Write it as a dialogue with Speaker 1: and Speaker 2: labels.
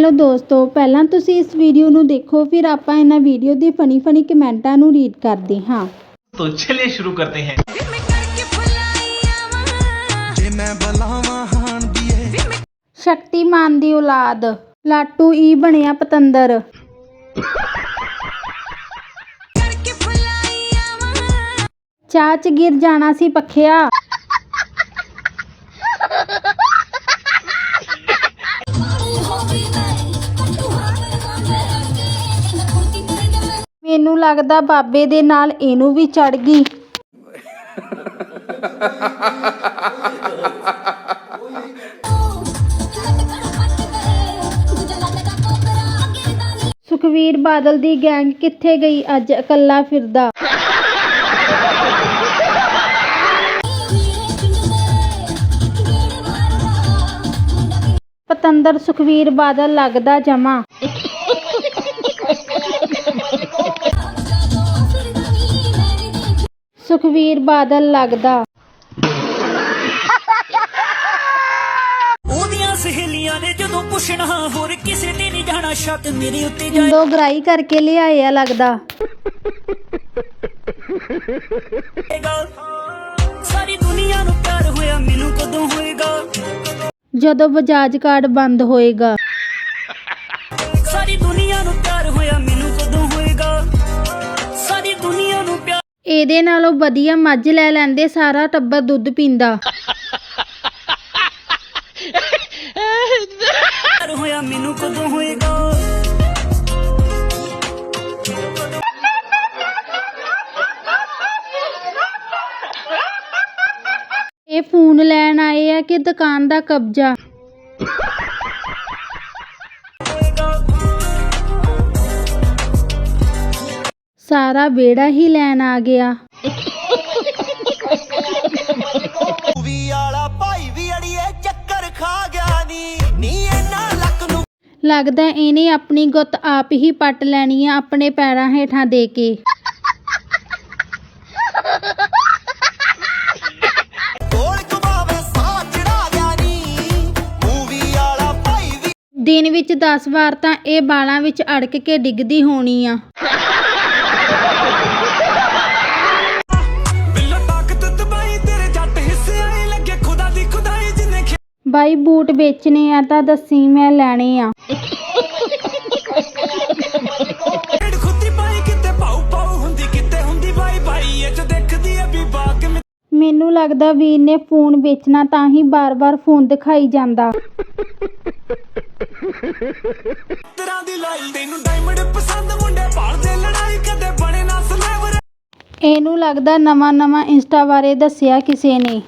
Speaker 1: Hello ਦੋਸਤੋ ਪਹਿਲਾਂ ਤੁਸੀਂ ਇਸ ਵੀਡੀਓ ਨੂੰ ਦੇਖੋ ਫਿਰ ਆਪਾਂ ਇਹਨਾਂ ਵੀਡੀਓ ਦੇ ਫਨੀ ਫਨੀ ਕਮੈਂਟਾਂ ਨੂੰ ਰੀਡ ਕਰਦੇ ਹਾਂ
Speaker 2: तो चलिए शुरू करते हैं
Speaker 3: ਜੇ ਮੈਂ ਬਲਾਵਾਂ ਹਾਣ ਦੀਏ
Speaker 1: ਸ਼ਕਤੀਮਾਨ ਦੀ ਔਲਾਦ ਲਾਟੂ ਈ ਬਣਿਆ ਪਤੰਦਰ ਚਾਹ ਚ ਗਿਰ ਜਾਣਾ ਸੀ ਪੱਖਿਆ ਲੱਗਦਾ ਬਾਬੇ ਦੇ ਨਾਲ ਇਹਨੂੰ ਵੀ ਚੜ ਗਈ। ਸੁਖਵੀਰ ਬਾਦਲ ਦੀ ਗੈਂਗ ਕਿੱਥੇ ਗਈ? ਅੱਜ ਇਕੱਲਾ ਫਿਰਦਾ। ਪਤੰਦਰ ਸੁਖਵੀਰ ਬਾਦਲ ਲੱਗਦਾ ਜਮਾ। ਸੁਖਵੀਰ ਬਾਦਲ ਲੱਗਦਾ।
Speaker 4: ਉਹਦੀਆਂ ਸਹੇਲੀਆਂ ਨੇ ਜਦੋਂ ਪੁੱਛਣਾ ਹੋਰ ਕਿਸੇ ਨੇ ਨਹੀਂ ਜਾਣਾ ਸ਼ੱਕ ਮੇਰੇ ਉੱਤੇ ਜਾਏ।
Speaker 1: ਦੋ ਗਰਾਈ ਕਰਕੇ ਲਿਆਏ ਆ ਲੱਗਦਾ।
Speaker 4: ਸਾਰੀ ਦੁਨੀਆ ਨੂੰ ਪਿਆਰ ਹੋਇਆ ਮੈਨੂੰ ਕਦੋਂ ਹੋਏਗਾ?
Speaker 1: ਜਦੋਂ ਬਜਾਜ ਕਾਰਡ ਬੰਦ ਹੋਏਗਾ।
Speaker 4: ਸਾਰੀ ਦੁਨੀਆ
Speaker 1: ਇਹਦੇ ਨਾਲੋਂ ਵਧੀਆ ਮੱਝ ਲੈ ਲੈਂਦੇ ਸਾਰਾ ਟੱਬਰ ਦੁੱਧ ਪੀਂਦਾ।
Speaker 4: ਹੋਇਆ ਮੈਨੂੰ ਕਦੋਂ ਹੋਏਗਾ?
Speaker 1: ਇਹ ਫੋਨ ਲੈਣ ਆਏ ਆ ਕਿ ਦੁਕਾਨ ਦਾ ਕਬਜ਼ਾ। ਸਾਰਾ ਬੇੜਾ ਹੀ ਲੈਣ ਆ ਗਿਆ।
Speaker 3: ਵੀ ਆਲਾ ਭਾਈ ਵੀ ਅੜੀਏ ਚੱਕਰ ਖਾ ਗਿਆ ਨੀ। ਨੀ ਇਹਨਾਂ ਲੱਕ ਨੂੰ
Speaker 1: ਲੱਗਦਾ ਇਹਨੇ ਆਪਣੀ ਗੁੱਤ ਆਪ ਹੀ ਪੱਟ ਲੈਣੀ ਆ ਆਪਣੇ ਪੈਰਾਂ ਹੇਠਾਂ ਦੇ ਕੇ।
Speaker 3: ਕੋਲ ਘੁਮਾਵੇ ਸਾਹ ਚੜਾ ਗਿਆ ਨੀ। ਮੂਵੀ ਆਲਾ ਭਾਈ ਵੀ
Speaker 1: ਦਿਨ ਵਿੱਚ 10 ਵਾਰ ਤਾਂ ਇਹ ਬਾਲਾਂ ਵਿੱਚ ਅੜਕ ਕੇ ਡਿੱਗਦੀ ਹੋਣੀ ਆ। ਬਾਈ ਬੂਟ ਵੇਚਣੇ ਆ ਤਾਂ ਦੱਸੀ ਮੈਂ ਲੈਣੇ ਆ। ਮੈਨੂੰ ਲੱਗਦਾ ਵੀਰ ਨੇ ਫੋਨ ਵੇਚਣਾ ਤਾਂ ਹੀ ਬਾਰ-ਬਾਰ ਫੋਨ ਦਿਖਾਈ ਜਾਂਦਾ।
Speaker 4: ਮਿੱਤਰਾਂ ਦੀ ਲਾਈ ਤੈਨੂੰ ਡਾਇਮੰਡ ਪਸੰਦ ਮੁੰਡੇ ਭਾਲਦੇ ਲੜਾਈ ਕਦੇ ਬਣੇ ਨਾ ਸਲੇਵਰ।
Speaker 1: ਇਹਨੂੰ ਲੱਗਦਾ ਨਵਾਂ-ਨਵਾਂ ਇੰਸਟਾ ਬਾਰੇ ਦੱਸਿਆ ਕਿਸੇ ਨੇ।